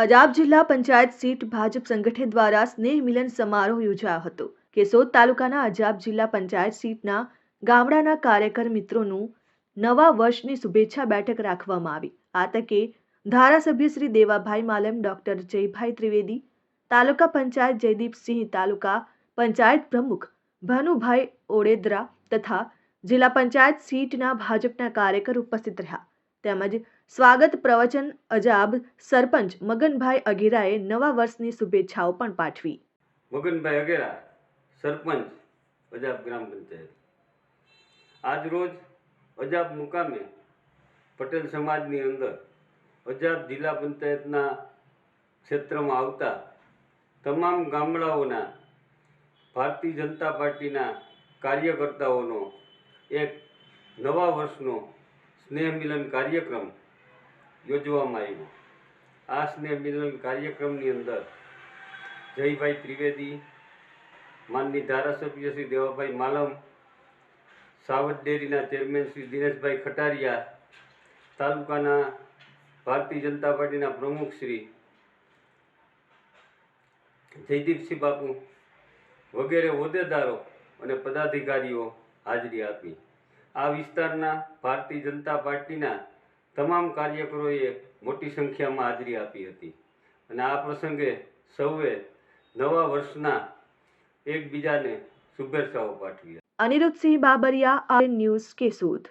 અજાબ જિલ્લા પંચાયત સીટ ભાજપ સંગઠન દ્વારા સ્નેહ મિલન સમારોહ યોજાયો હતો. કેશોદ તાલુકાના અજાબ જિલ્લા પંચાયત સીટના ગામડાના કાર્યકર મિત્રોનું નવા વર્ષની શુભેચ્છા બેઠક રાખવામાં આવી. આ તકે ધારાસભ્ય શ્રી દેવાભાઈ માલમ, ડોક્ટર જયભાઈ ત્રિવેદી, તાલુકા પંચાયત જયદીપસિંહ તાલુકા પંચાયત પ્રમુખ ભાનુભાઈ ઓડેદરા તથા જિલ્લા પંચાયત સીટના ભાજપના કાર્યકર ઉપસ્થિત રહ્યા. તેમજ સ્વાગત પ્રવચન અજાબ સરપંચ મગનભાઈ અગીરાએ નવા વર્ષની શુભેચ્છાઓ પણ પાઠવી. મગનભાઈ અગેરા, સરપંચ અજાબ ગ્રામ પંચાયત. આજ રોજ અજાબ મુકામે પટેલ સમાજની અંદર અજાબ જિલ્લા પંચાયતના ક્ષેત્રમાં આવતા તમામ ગામડાઓના ભારતીય જનતા પાર્ટીના કાર્યકર્તાઓનો એક નવા વર્ષનો સ્નેહ મિલન કાર્યક્રમ યોજવામાં આવ્યો. આ સ્નેહ મિલન કાર્યક્રમની અંદર જયભાઈ ત્રિવેદી, માનની ધારાસભ્ય શ્રી દેવાભાઈ માલમ સાવજ ડેરીના ચેરમેન શ્રી દિનેશભાઈ ખટારિયા, તાલુકાના ભારતીય જનતા પાર્ટીના પ્રમુખ શ્રી જયદીપસિંહ બાપુ વગેરે હોદ્દેદારો અને પદાધિકારીઓ હાજરી આપી. આ વિસ્તારના ભારતીય જનતા પાર્ટીના તમામ કાર્યકરોએ મોટી સંખ્યામાં હાજરી આપી હતી. અને આ પ્રસંગે સૌએ નવા વર્ષના એકબીજાને શુભેચ્છાઓ પાઠવી. અનિરુદ્ધસિંહ બાબરિયા આ ન્યૂઝ કેશોદ.